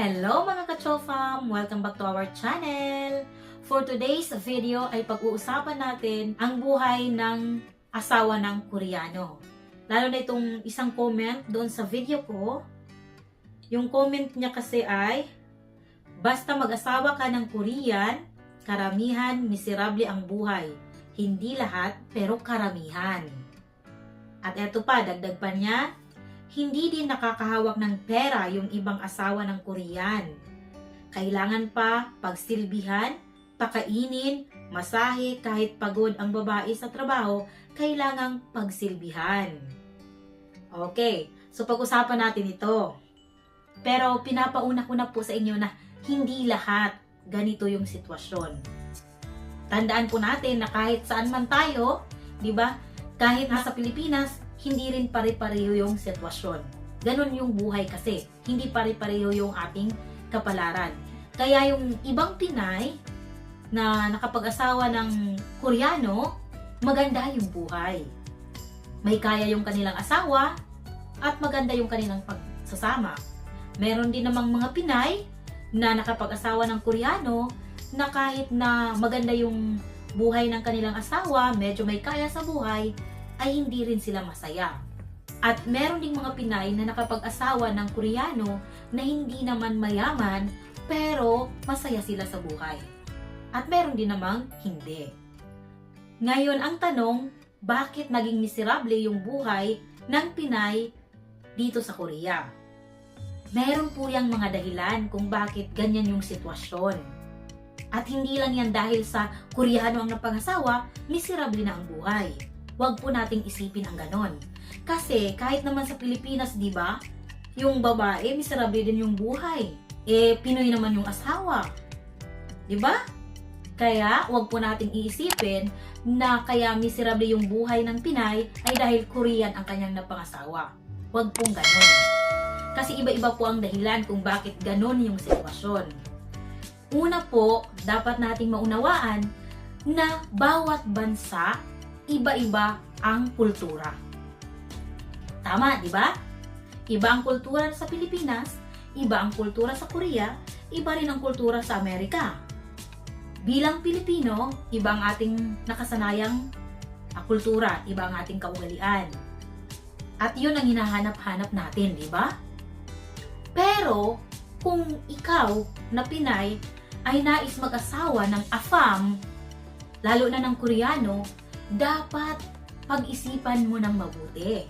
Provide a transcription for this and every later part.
Hello mga kachofam! Welcome back to our channel! For today's video ay pag-uusapan natin ang buhay ng asawa ng Koreano. Lalo na itong isang comment doon sa video ko. Yung comment niya kasi ay, Basta mag-asawa ka ng Korean, karamihan miserable ang buhay. Hindi lahat, pero karamihan. At eto pa, dagdag pa niya, hindi din nakakahawak ng pera yung ibang asawa ng Korean. Kailangan pa pagsilbihan, pakainin, masahe kahit pagod ang babae sa trabaho, kailangang pagsilbihan. Okay, so pag-usapan natin ito. Pero pinapauna ko na po sa inyo na hindi lahat ganito yung sitwasyon. Tandaan po natin na kahit saan man tayo, di ba? Kahit nasa Pilipinas, hindi rin pare-pareho yung sitwasyon. Ganon yung buhay kasi. Hindi pare-pareho yung ating kapalaran. Kaya yung ibang Pinay na nakapag-asawa ng Koreano, maganda yung buhay. May kaya yung kanilang asawa at maganda yung kanilang pagsasama. Meron din namang mga Pinay na nakapag-asawa ng Koreano na kahit na maganda yung buhay ng kanilang asawa, medyo may kaya sa buhay, ay hindi rin sila masaya. At meron ding mga Pinay na nakapag-asawa ng Koreano na hindi naman mayaman, pero masaya sila sa buhay. At meron din namang hindi. Ngayon ang tanong, bakit naging miserable yung buhay ng Pinay dito sa Korea? Meron po yung mga dahilan kung bakit ganyan yung sitwasyon. At hindi lang yan dahil sa Koreano ang napangasawa, miserable na ang buhay. Huwag po nating isipin ang ganon. Kasi kahit naman sa Pilipinas, di ba? Yung babae, miserable din yung buhay. Eh, Pinoy naman yung asawa. Di ba? Kaya, huwag po nating iisipin na kaya miserable yung buhay ng Pinay ay dahil Korean ang kanyang napangasawa. Huwag pong ganon. Kasi iba-iba po ang dahilan kung bakit ganon yung sitwasyon. Una po, dapat nating maunawaan na bawat bansa, iba-iba ang kultura. Tama, di ba? Iba ang kultura sa Pilipinas, iba ang kultura sa Korea, iba rin ang kultura sa Amerika. Bilang Pilipino, iba ang ating nakasanayang ah, kultura, iba ang ating kaugalian. At yun ang hinahanap-hanap natin, di ba? Pero, kung ikaw na Pinay ay nais mag-asawa ng AFAM, lalo na ng Koreano, dapat pag-isipan mo ng mabuti.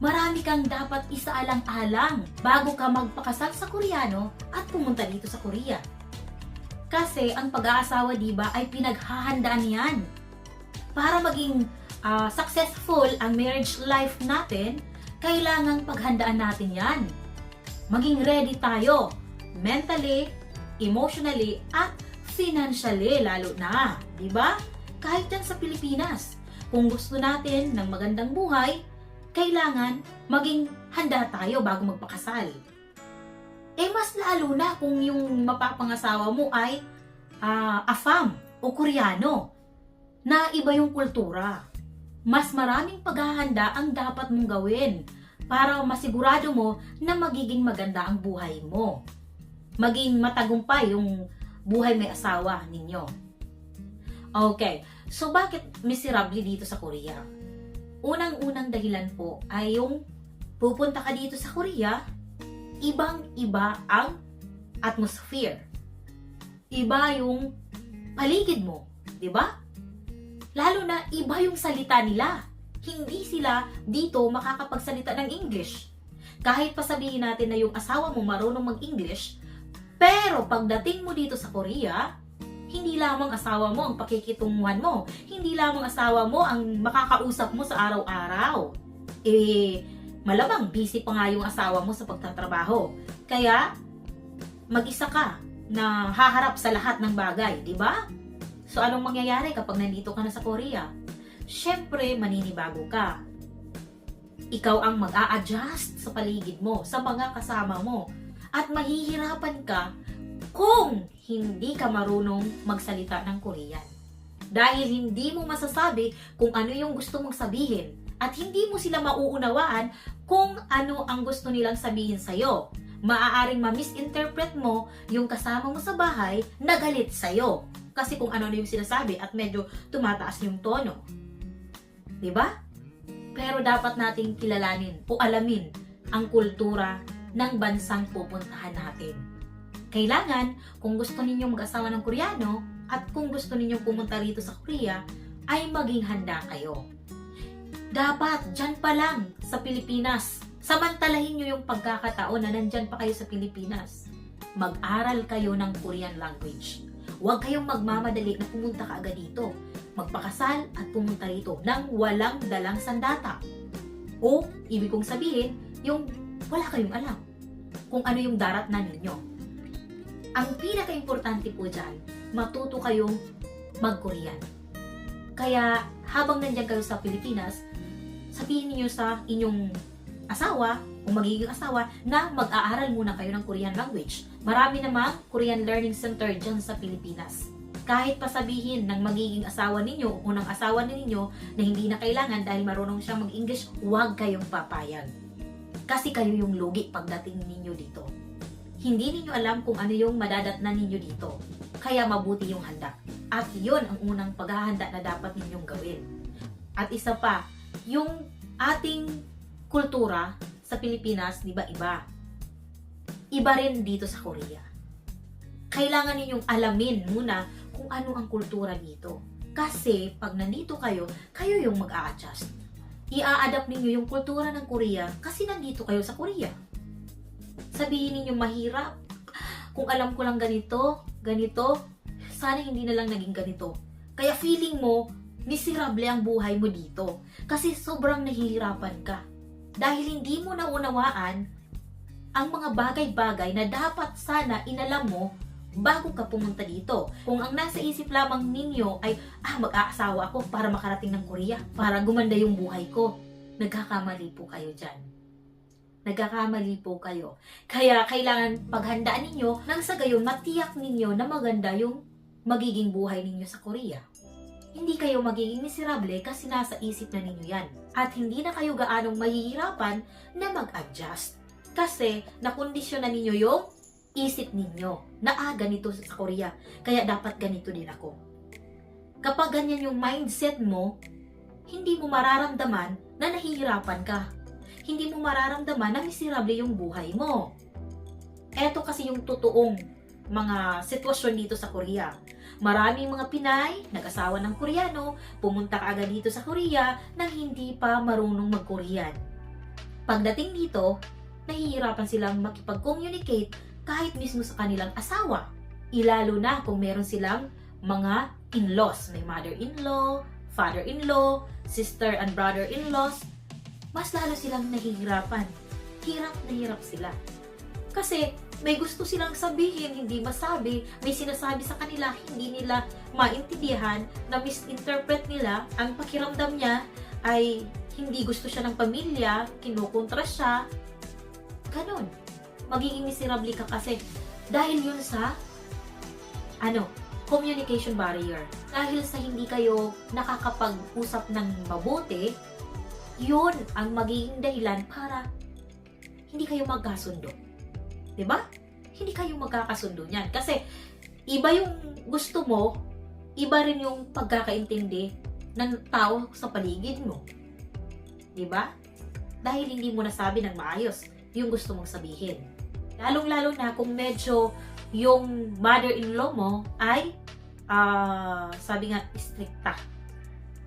Marami kang dapat isaalang-alang bago ka magpakasal sa Koreano at pumunta dito sa Korea. Kasi ang pag-aasawa, di ba, ay pinaghahandaan yan. Para maging ah, successful ang marriage life natin, kailangang paghandaan natin yan. Maging ready tayo, mentally, emotionally, at financially lalo na. Di ba? Kahit yan sa Pilipinas. Kung gusto natin ng magandang buhay, kailangan maging handa tayo bago magpakasal. Eh mas lalo na kung yung mapapangasawa mo ay ah, Afam o Koreano na iba yung kultura. Mas maraming paghahanda ang dapat mong gawin para masigurado mo na magiging maganda ang buhay mo. Maging matagumpay yung buhay may asawa ninyo. Okay, so bakit miserable dito sa Korea? Unang-unang dahilan po ay yung pupunta ka dito sa Korea, ibang-iba ang atmosphere. Iba yung paligid mo, di ba? Lalo na iba yung salita nila. Hindi sila dito makakapagsalita ng English. Kahit pa sabihin natin na yung asawa mo marunong mag-English, pero pagdating mo dito sa Korea, hindi lamang asawa mo ang pakikitunguhan mo. Hindi lamang asawa mo ang makakausap mo sa araw-araw. Eh, malamang busy pa nga yung asawa mo sa pagtatrabaho. Kaya, mag-isa ka na haharap sa lahat ng bagay, di ba? So, anong mangyayari kapag nandito ka na sa Korea? Siyempre, maninibago ka. Ikaw ang mag-a-adjust sa paligid mo, sa mga kasama mo. At mahihirapan ka kung hindi ka marunong magsalita ng Korean. Dahil hindi mo masasabi kung ano yung gusto mong sabihin at hindi mo sila mauunawaan kung ano ang gusto nilang sabihin sa'yo. maaaring ma-misinterpret mo yung kasama mo sa bahay na galit sa'yo. Kasi kung ano na yung sinasabi at medyo tumataas yung tono. ba? Pero dapat nating kilalanin o alamin ang kultura ng bansang pupuntahan natin. Kailangan, kung gusto ninyong mag-asawa ng Koreano at kung gusto ninyong pumunta rito sa Korea, ay maging handa kayo. Dapat, dyan pa lang sa Pilipinas, samantalahin nyo yung pagkakataon na nandyan pa kayo sa Pilipinas. Mag-aral kayo ng Korean language. Huwag kayong magmamadali na pumunta ka agad dito. Magpakasal at pumunta rito nang walang dalang sandata. O, ibig kong sabihin, yung wala kayong alam kung ano yung darat na ninyo. Ang pinaka-importante po dyan, matuto kayong mag-Korean. Kaya habang nandyan kayo sa Pilipinas, sabihin niyo sa inyong asawa o magiging asawa na mag-aaral muna kayo ng Korean language. Marami namang Korean Learning Center dyan sa Pilipinas. Kahit pa sabihin ng magiging asawa ninyo o ng asawa ninyo na hindi na kailangan dahil marunong siyang mag-English, huwag kayong papayag. Kasi kayo yung lugi pagdating ninyo dito. Hindi ninyo alam kung ano yung madadatnan ninyo dito. Kaya mabuti yung handa. At yun ang unang paghahanda na dapat ninyong gawin. At isa pa, yung ating kultura sa Pilipinas, di ba iba? Iba rin dito sa Korea. Kailangan ninyong alamin muna kung ano ang kultura dito. Kasi pag nandito kayo, kayo yung mag-a-adjust. Ia-adapt ninyo yung kultura ng Korea kasi nandito kayo sa Korea. Sabihin ninyo mahirap. Kung alam ko lang ganito, ganito, sana hindi na lang naging ganito. Kaya feeling mo, miserable ang buhay mo dito. Kasi sobrang nahihirapan ka. Dahil hindi mo naunawaan ang mga bagay-bagay na dapat sana inalam mo bago ka pumunta dito. Kung ang nasa isip lamang ninyo ay, ah, mag-aasawa ako para makarating ng Korea, para gumanda yung buhay ko, nagkakamali po kayo dyan. Nagkakamali po kayo. Kaya kailangan paghandaan ninyo nang sa gayon matiyak ninyo na maganda yung magiging buhay ninyo sa Korea. Hindi kayo magiging miserable kasi nasa isip na ninyo yan. At hindi na kayo gaanong mahihirapan na mag-adjust. Kasi nakondisyon na ninyo yung isip ninyo na ah, ganito sa Korea. Kaya dapat ganito din ako. Kapag ganyan yung mindset mo, hindi mo mararamdaman na nahihirapan ka. Hindi mo mararamdaman na miserable yung buhay mo. Eto kasi yung totoong mga sitwasyon dito sa Korea. Maraming mga Pinay, nag-asawa ng Koreano, pumunta agad dito sa Korea nang hindi pa marunong mag-Korean. Pagdating dito, nahihirapan silang makipag-communicate kahit mismo sa kanilang asawa. Ilalo na kung meron silang mga in-laws. May mother-in-law, father-in-law, sister and brother-in-laws. Mas lalo silang nahihirapan. Hirap na hirap sila. Kasi may gusto silang sabihin, hindi masabi, may sinasabi sa kanila, hindi nila maintindihan, na misinterpret nila, ang pakiramdam niya ay hindi gusto siya ng pamilya, kinukontra siya, ganon. Magiging miserable ka kasi dahil yun sa ano, communication barrier. Dahil sa hindi kayo nakakapag-usap ng mabuti, yun ang magiging dahilan para hindi kayo magkasundo. ba? Hindi kayo magkakasundo niyan kasi iba yung gusto mo, iba rin yung pagkakaintindi ng tao sa paligid mo. ba? Dahil hindi mo nasabi ng maayos yung gusto mong sabihin. Lalong-lalo na kung medyo yung mother-in-law mo ay ah, sabi nga stricta.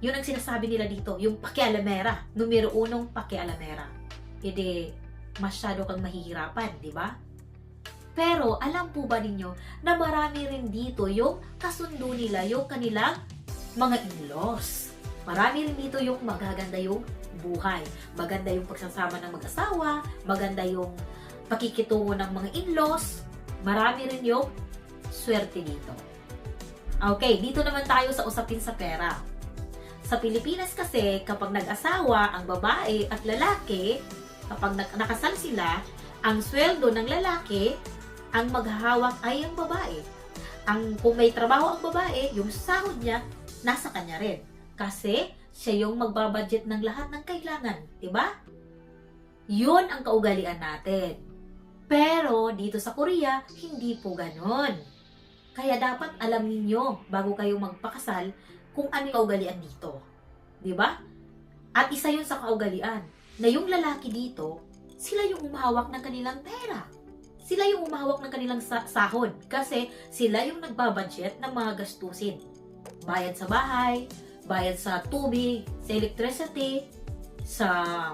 Yun ang sinasabi nila dito, yung pakialamera, numero unong pakialamera. Hindi masyado kang mahihirapan, di ba? Pero alam po ba ninyo na marami rin dito yung kasundo nila, yung kanilang mga in-laws. Marami rin dito yung magaganda yung buhay. Maganda yung pagsasama ng mag-asawa, maganda yung pakikitungo ng mga in-laws. Marami rin yung swerte dito. Okay, dito naman tayo sa usapin sa pera. Sa Pilipinas kasi, kapag nag-asawa ang babae at lalaki, kapag nak- nakasal sila, ang sweldo ng lalaki, ang maghahawak ay ang babae. Ang kung may trabaho ang babae, yung sahod niya nasa kanya rin. Kasi siya yung magbabudget ng lahat ng kailangan, 'di ba? 'Yun ang kaugalian natin. Pero dito sa Korea, hindi po ganon. Kaya dapat alam ninyo bago kayo magpakasal kung ano yung kaugalian dito. 'Di ba? At isa yun sa kaugalian na yung lalaki dito, sila yung umahawak ng kanilang pera. Sila yung umahawak ng kanilang sa- sahod kasi sila yung nagbabudget ng mga gastusin. Bayad sa bahay, bayad sa tubig, sa electricity, sa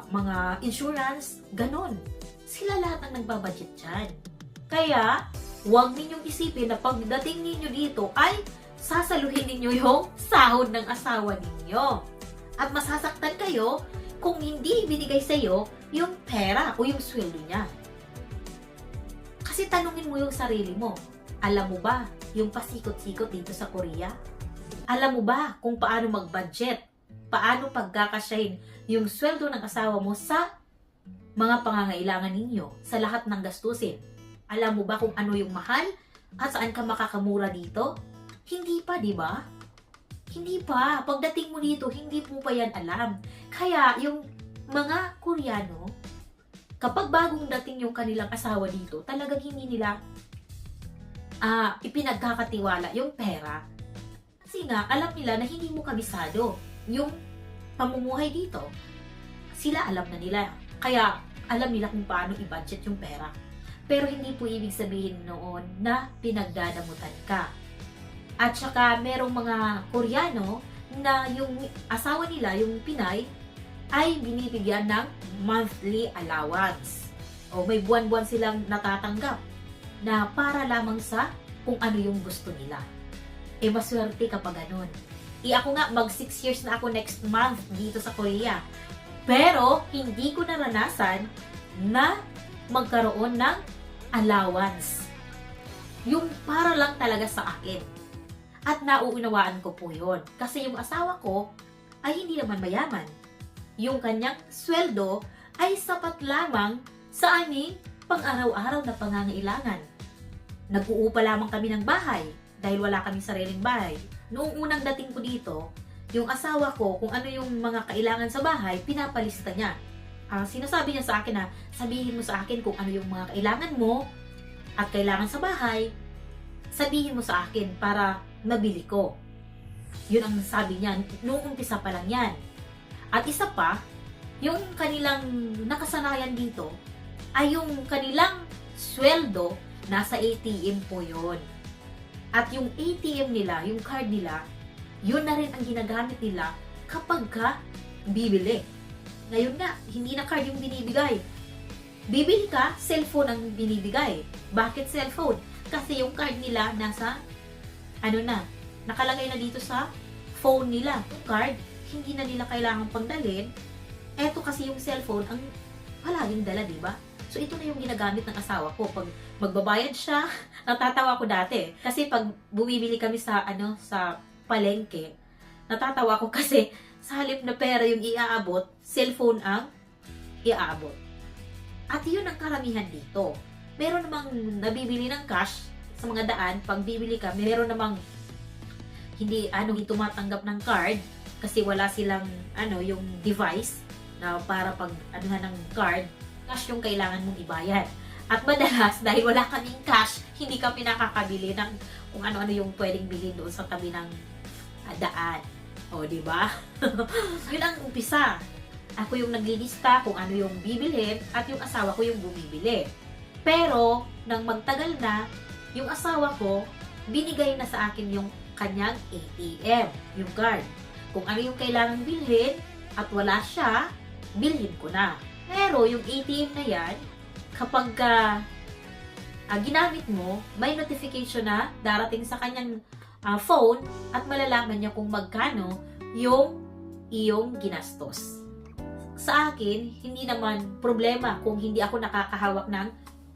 mga insurance, ganon. Sila lahat ang nagbabudget dyan. Kaya, huwag ninyong isipin na pagdating ninyo dito ay sasaluhin ninyo yung sahod ng asawa ninyo. At masasaktan kayo kung hindi binigay sa iyo yung pera o yung sweldo niya. Kasi tanungin mo yung sarili mo, alam mo ba yung pasikot-sikot dito sa Korea? Alam mo ba kung paano mag-budget? Paano pagkakasyahin yung sweldo ng asawa mo sa mga pangangailangan ninyo, sa lahat ng gastusin? Alam mo ba kung ano yung mahal at saan ka makakamura dito? Hindi pa, di ba? Hindi pa. Pagdating mo dito, hindi mo pa yan alam. Kaya, yung mga Koreano, kapag bagong dating yung kanilang asawa dito, talagang hindi nila ah ipinagkakatiwala yung pera. Kasi nga, alam nila na hindi mo kabisado yung pamumuhay dito. Sila alam na nila. Kaya, alam nila kung paano i-budget yung pera. Pero hindi po ibig sabihin noon na pinagdadamutan ka. At saka merong mga Koreano na yung asawa nila, yung Pinay, ay binibigyan ng monthly allowance. O may buwan-buwan silang natatanggap na para lamang sa kung ano yung gusto nila. E maswerte kapag ganun. E ako nga, mag 6 years na ako next month dito sa Korea. Pero, hindi ko naranasan na magkaroon ng allowance. Yung para lang talaga sa akin. At nauunawaan ko po yon Kasi yung asawa ko ay hindi naman mayaman. Yung kanyang sweldo ay sapat lamang sa aming pang-araw-araw na pangangailangan. Nag-uupa lamang kami ng bahay dahil wala kaming sariling bahay. Noong unang dating ko dito, yung asawa ko, kung ano yung mga kailangan sa bahay, pinapalista niya. Ah, sinasabi niya sa akin na, sabihin mo sa akin kung ano yung mga kailangan mo at kailangan sa bahay, sabihin mo sa akin para mabili ko. Yun ang sabi niya, noong umpisa pa lang yan. At isa pa, yung kanilang nakasanayan dito, ay yung kanilang sweldo, nasa ATM po yon. At yung ATM nila, yung card nila, yun na rin ang ginagamit nila kapag ka bibili. Ngayon nga, hindi na card yung binibigay. Bibili ka, cellphone ang binibigay. Bakit cellphone? Kasi yung card nila nasa, ano na, nakalagay na dito sa phone nila. Yung card, hindi na nila kailangan pagdalin. Eto kasi yung cellphone ang palaging dala, di ba? So ito na yung ginagamit ng asawa ko. Pag magbabayad siya, natatawa ko dati. Kasi pag bumibili kami sa ano sa palengke, natatawa ko kasi sa halip na pera yung iaabot, cellphone ang iaabot. At yun ang karamihan dito. Meron namang nabibili ng cash sa mga daan, pag bibili ka, meron namang hindi ano hindi tumatanggap ng card kasi wala silang ano yung device na para pag anuhan ng card, cash yung kailangan mong ibayad. At madalas, dahil wala kaming cash, hindi kami nakakabili ng kung ano-ano yung pwedeng bilhin doon sa tabi ng ah, daan. O, di ba? Yun ang umpisa. Ako yung naglilista kung ano yung bibilhin at yung asawa ko yung bumibili. Pero, nang magtagal na, yung asawa ko, binigay na sa akin yung kanyang ATM, yung card. Kung ano yung kailangan bilhin at wala siya, bilhin ko na. Pero yung ATM na yan, kapag ka, ah, ginamit mo, may notification na darating sa kanyang ah, phone at malalaman niya kung magkano yung iyong ginastos. Sa akin, hindi naman problema kung hindi ako nakakahawak ng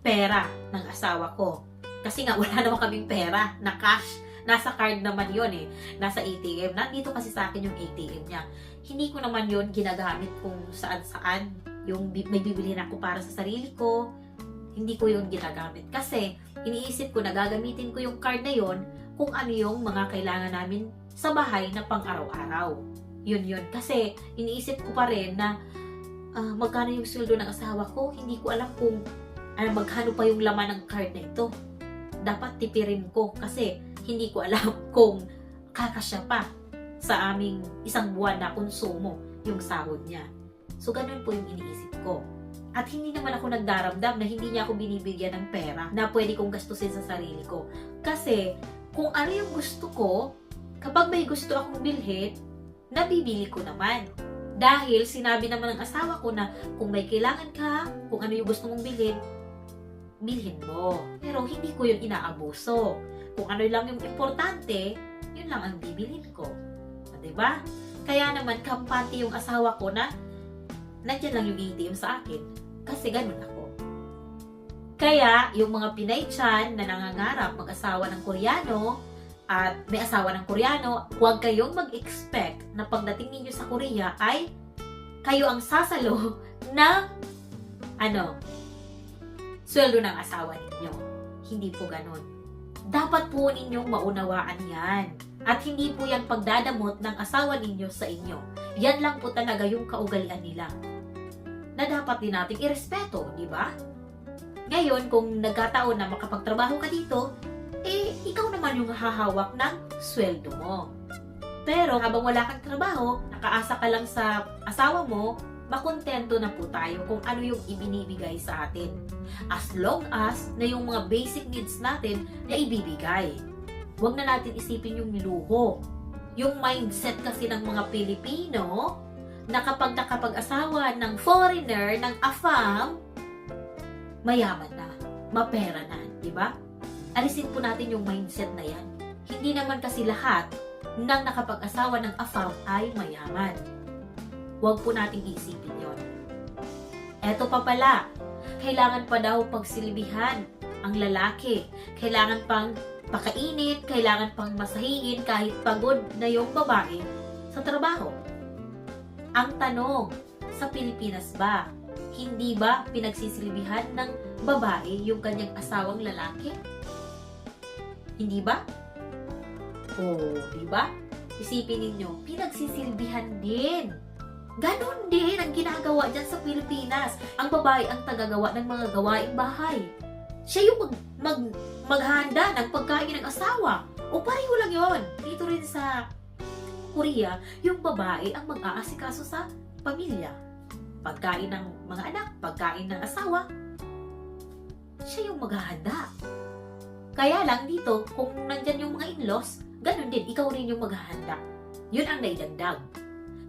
pera ng asawa ko. Kasi nga, wala naman kaming pera na cash. Nasa card naman yon eh. Nasa ATM. Nandito kasi sa akin yung ATM niya. Hindi ko naman yon ginagamit kung saan-saan. Yung may bibilhin ako para sa sarili ko. Hindi ko yon ginagamit. Kasi, iniisip ko na gagamitin ko yung card na yon kung ano yung mga kailangan namin sa bahay na pang araw-araw. Yun yun. Kasi, iniisip ko pa rin na ah, magkano yung sweldo ng asawa ko. Hindi ko alam kung ano, magkano pa yung laman ng card na ito. Dapat tipirin ko kasi hindi ko alam kung kakasya pa sa aming isang buwan na konsumo yung sahod niya. So, ganun po yung iniisip ko. At hindi naman ako nagdaramdam na hindi niya ako binibigyan ng pera na pwede kong gastusin sa sarili ko. Kasi, kung ano yung gusto ko, kapag may gusto akong bilhin, nabibili ko naman. Dahil sinabi naman ng asawa ko na kung may kailangan ka, kung ano yung gusto mong bilhin, bilhin mo. Pero hindi ko yung inaabuso. Kung ano lang yung importante, yun lang ang bibilin ko. O, Diba? Kaya naman, kampante yung asawa ko na nandyan lang yung ATM sa akin. Kasi ganun ako. Kaya, yung mga Pinay chan na nangangarap mag-asawa ng Koreano at may asawa ng Koreano, huwag kayong mag-expect na pagdating ninyo sa Korea ay kayo ang sasalo ng ano, sweldo ng asawa ninyo. Hindi po ganun. Dapat po ninyong maunawaan yan. At hindi po yan pagdadamot ng asawa ninyo sa inyo. Yan lang po talaga yung kaugalian nila. Na dapat din natin irespeto, di ba? Ngayon, kung nagkataon na makapagtrabaho ka dito, eh, ikaw naman yung hahawak ng sweldo mo. Pero habang wala kang trabaho, nakaasa ka lang sa asawa mo, makontento na po tayo kung ano yung ibinibigay sa atin. As long as na yung mga basic needs natin na ibibigay. Huwag na natin isipin yung niluho. Yung mindset kasi ng mga Pilipino na kapag nakapag-asawa ng foreigner, ng AFAM, mayaman na, mapera na, di ba? Alisin po natin yung mindset na yan. Hindi naman kasi lahat ng nakapag-asawa ng AFAM ay mayaman. Huwag po nating isipin yon. Eto pa pala, kailangan pa daw pagsilbihan ang lalaki. Kailangan pang pakainit, kailangan pang masahiin kahit pagod na yung babae sa trabaho. Ang tanong, sa Pilipinas ba, hindi ba pinagsisilbihan ng babae yung kanyang asawang lalaki? Hindi ba? Oo, di ba? Isipin ninyo, pinagsisilbihan din. Ganon din ang ginagawa dyan sa Pilipinas. Ang babae ang tagagawa ng mga gawaing bahay. Siya yung mag, mag, maghanda ng pagkain ng asawa. O pareho lang yon. Dito rin sa Korea, yung babae ang mag-aasikaso sa pamilya. Pagkain ng mga anak, pagkain ng asawa, siya yung maghahanda. Kaya lang dito, kung nandyan yung mga in-laws, ganun din, ikaw rin yung maghahanda. Yun ang naidagdag.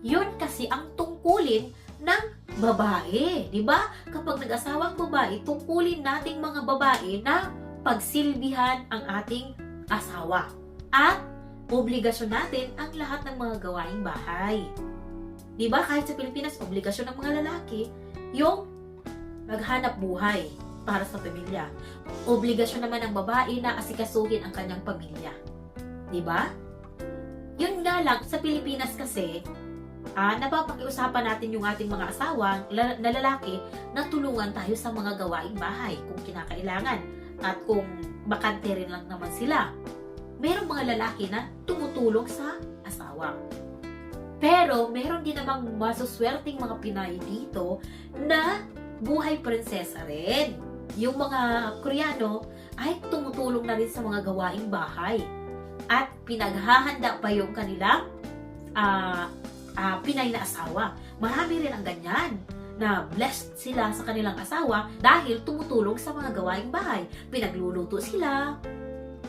Yun kasi ang tungkulin ng babae. Di ba? Kapag nag-asawang babae, tungkulin nating mga babae na pagsilbihan ang ating asawa. At obligasyon natin ang lahat ng mga gawaing bahay. Di ba? Kahit sa Pilipinas, obligasyon ng mga lalaki yung maghanap buhay para sa pamilya. Obligasyon naman ng babae na asikasuhin ang kanyang pamilya. Di ba? Yun nga lang, sa Pilipinas kasi, ah, napapakiusapan natin yung ating mga asawa na lalaki na tulungan tayo sa mga gawaing bahay kung kinakailangan at kung bakante rin lang naman sila. Merong mga lalaki na tumutulong sa asawa. Pero meron din namang masuswerteng mga Pinay dito na buhay prinsesa rin. Yung mga Koreano ay tumutulong na rin sa mga gawaing bahay. At pinaghahanda pa yung kanilang ah, ah, Pinay na asawa. Marami rin ang ganyan na blessed sila sa kanilang asawa dahil tumutulong sa mga gawaing bahay. Pinagluluto sila,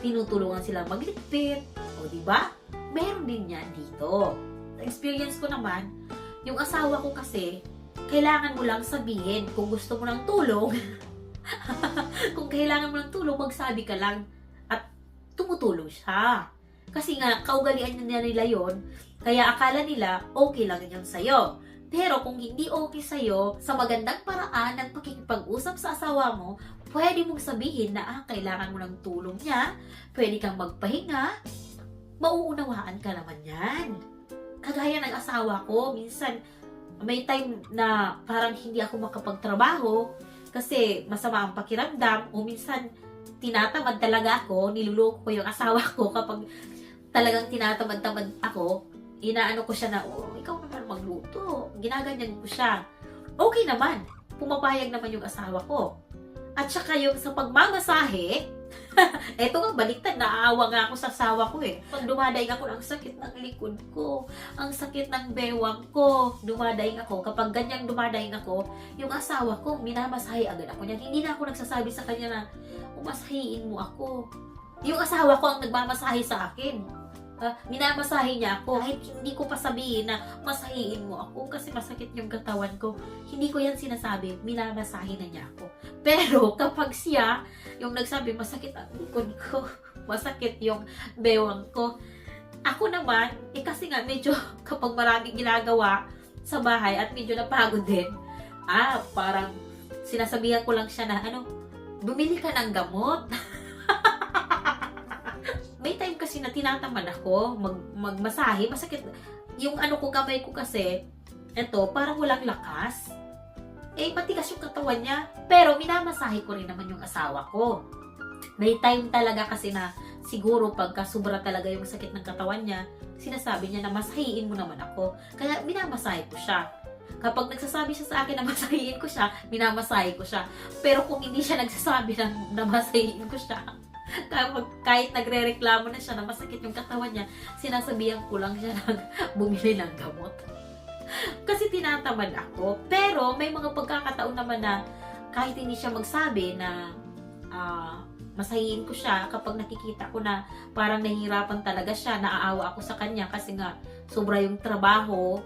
tinutulungan sila magligpit, o di ba? Meron din yan dito. Sa experience ko naman, yung asawa ko kasi, kailangan mo lang sabihin kung gusto mo ng tulong. kung kailangan mo ng tulong, magsabi ka lang at tumutulong siya. Kasi nga, kaugalian na nila yon kaya akala nila okay lang yan sa'yo. Pero kung hindi okay sa'yo, sa magandang paraan ng pakikipag-usap sa asawa mo, pwede mong sabihin na ah, kailangan mo ng tulong niya, pwede kang magpahinga, mauunawaan ka naman yan. Kagaya ng asawa ko, minsan may time na parang hindi ako makapagtrabaho kasi masama ang pakiramdam o minsan tinatamad talaga ako, niluloko ko yung asawa ko kapag talagang tinatamad-tamad ako, inaano ko siya na, oh, ikaw naman magluto. Ginaganyan ko siya. Okay naman. Pumapayag naman yung asawa ko. At saka yung sa pagmamasahe, eto nga, baliktad, naaawa nga ako sa asawa ko eh. Pag dumadaing ako, ang sakit ng likod ko, ang sakit ng bewang ko, dumadaing ako. Kapag ganyang dumadaing ako, yung asawa ko, minamasahe agad ako niyan. Hindi na ako nagsasabi sa kanya na, umasahiin mo ako. Yung asawa ko ang nagmamasahe sa akin. Ah, minamasahe niya ako. Kahit hindi ko pa sabihin na masahiin mo ako kasi masakit yung katawan ko. Hindi ko yan sinasabi. Minamasahe na niya ako. Pero kapag siya, yung nagsabi, masakit ang likod ko, masakit yung bewang ko. Ako naman, eh kasi nga medyo kapag maraming ginagawa sa bahay at medyo napagod din, ah, parang sinasabihan ko lang siya na, ano, bumili ka ng gamot. May time kasi na tinatamad ako mag, magmasahe, masakit. Yung ano ko, kamay ko kasi, eto, parang walang lakas. Eh, matigas yung katawan niya. Pero minamasahe ko rin naman yung asawa ko. May time talaga kasi na siguro pagka sobra talaga yung sakit ng katawan niya, sinasabi niya na masahiin mo naman ako. Kaya minamasahe ko siya. Kapag nagsasabi siya sa akin na masahiin ko siya, minamasahe ko siya. Pero kung hindi siya nagsasabi na, na masahiin ko siya, kahit nagre-reklamo na siya na masakit yung katawan niya, sinasabihan ko lang siya na bumili ng gamot. Kasi tinatamad ako. Pero may mga pagkakataon naman na kahit hindi siya magsabi na ah, masahiin ko siya kapag nakikita ko na parang nahihirapan talaga siya, naaawa ako sa kanya kasi nga sobra yung trabaho,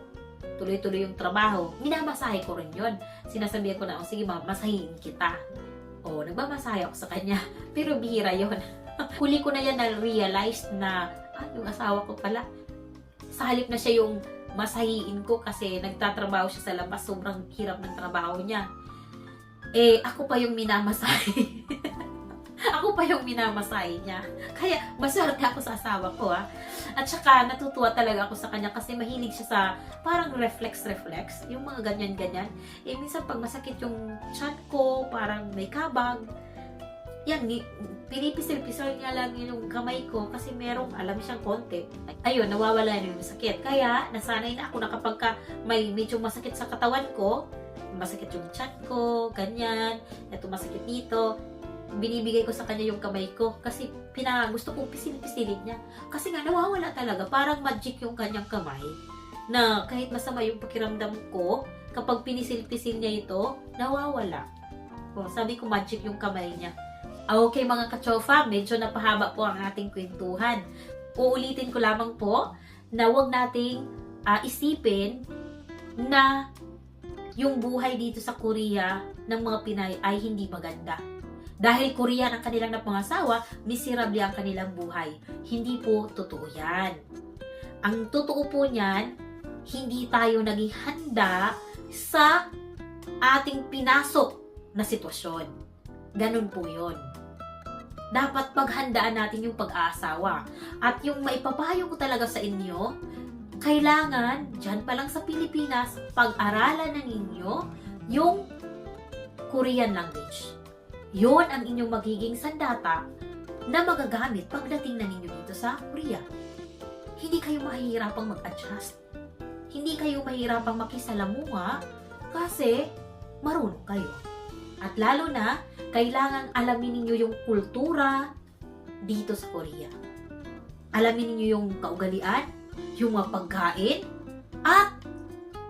tuloy-tuloy yung trabaho, minamasahe ko rin yun. Sinasabihan ko na, o sige ma, masahiin kita. O, nagmamasahe ako sa kanya. Pero bihira yon Huli ko na yan na-realize na, ah, yung asawa ko pala, sa halip na siya yung masahiin ko kasi nagtatrabaho siya sa labas, sobrang hirap ng trabaho niya. Eh, ako pa yung minamasahe. ako pa yung minamasahe niya. Kaya, maswerte ako sa asawa ko, ah. At saka, natutuwa talaga ako sa kanya kasi mahilig siya sa parang reflex-reflex. Yung mga ganyan-ganyan. Eh, minsan pag masakit yung chan ko, parang may kabag, yan, ni- pinipisil-pisil niya lang yung kamay ko kasi merong alam siyang konti. Ayun, nawawala na yung sakit. Kaya, nasanay na ako na kapag ka may medyo masakit sa katawan ko, masakit yung chan ko, ganyan, ito masakit dito, binibigay ko sa kanya yung kamay ko kasi pina, gusto kong pisil-pisilin niya. Kasi nga, nawawala talaga. Parang magic yung kanyang kamay na kahit masama yung pakiramdam ko, kapag pinisil-pisil niya ito, nawawala. O, sabi ko magic yung kamay niya. Ah, Okay mga kachofa, medyo napahaba po ang ating kwentuhan. Uulitin ko lamang po na huwag nating ah, isipin na yung buhay dito sa Korea ng mga Pinay ay hindi maganda. Dahil Korean ang kanilang napangasawa, miserable ang kanilang buhay. Hindi po totoo yan. Ang totoo po niyan, hindi tayo naging handa sa ating pinasok na sitwasyon. Ganun po yon. Dapat paghandaan natin yung pag-aasawa. At yung maipapayo ko talaga sa inyo, kailangan, dyan pa lang sa Pilipinas, pag-aralan na ninyo yung Korean language. Yon ang inyong magiging sandata na magagamit pagdating na ninyo dito sa Korea. Hindi kayo mahihirapang mag-adjust. Hindi kayo mahihirapang makisalamuha kasi marunong kayo. At lalo na, kailangan alamin ninyo yung kultura dito sa Korea. Alamin ninyo yung kaugalian, yung mga pagkain, at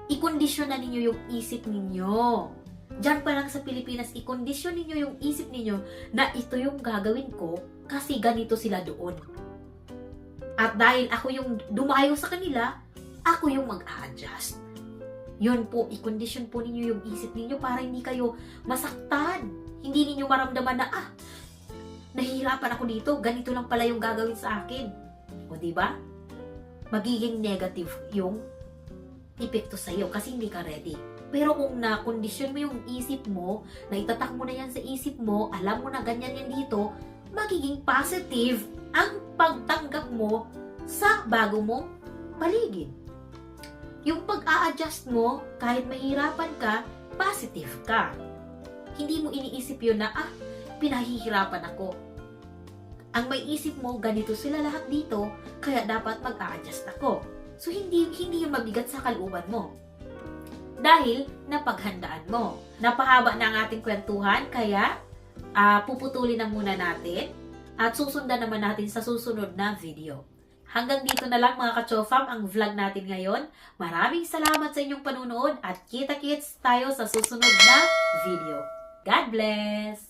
ikondisyon na ninyo yung isip ninyo. Diyan pa lang sa Pilipinas, ikondisyon ninyo yung isip ninyo na ito yung gagawin ko kasi ganito sila doon. At dahil ako yung dumayo sa kanila, ako yung mag-a-adjust. Yun po, ikondisyon po ninyo yung isip ninyo para hindi kayo masaktan. Hindi ninyo maramdaman na, ah, nahihirapan ako dito, ganito lang pala yung gagawin sa akin. O, di ba? Magiging negative yung epekto sa iyo kasi hindi ka ready. Pero kung na-kondisyon mo yung isip mo, na itatak mo na yan sa isip mo, alam mo na ganyan yan dito, magiging positive ang pagtanggap mo sa bago mong paligid. Yung pag-a-adjust mo, kahit mahirapan ka, positive ka. Hindi mo iniisip yun na, ah, pinahihirapan ako. Ang may isip mo, ganito sila lahat dito, kaya dapat mag-a-adjust ako. So, hindi, hindi yung mabigat sa kalooban mo. Dahil, napaghandaan mo. Napahaba na ang ating kwentuhan, kaya ah, puputulin na muna natin at susundan naman natin sa susunod na video. Hanggang dito na lang mga kachofam ang vlog natin ngayon. Maraming salamat sa inyong panunood at kita-kits tayo sa susunod na video. God bless!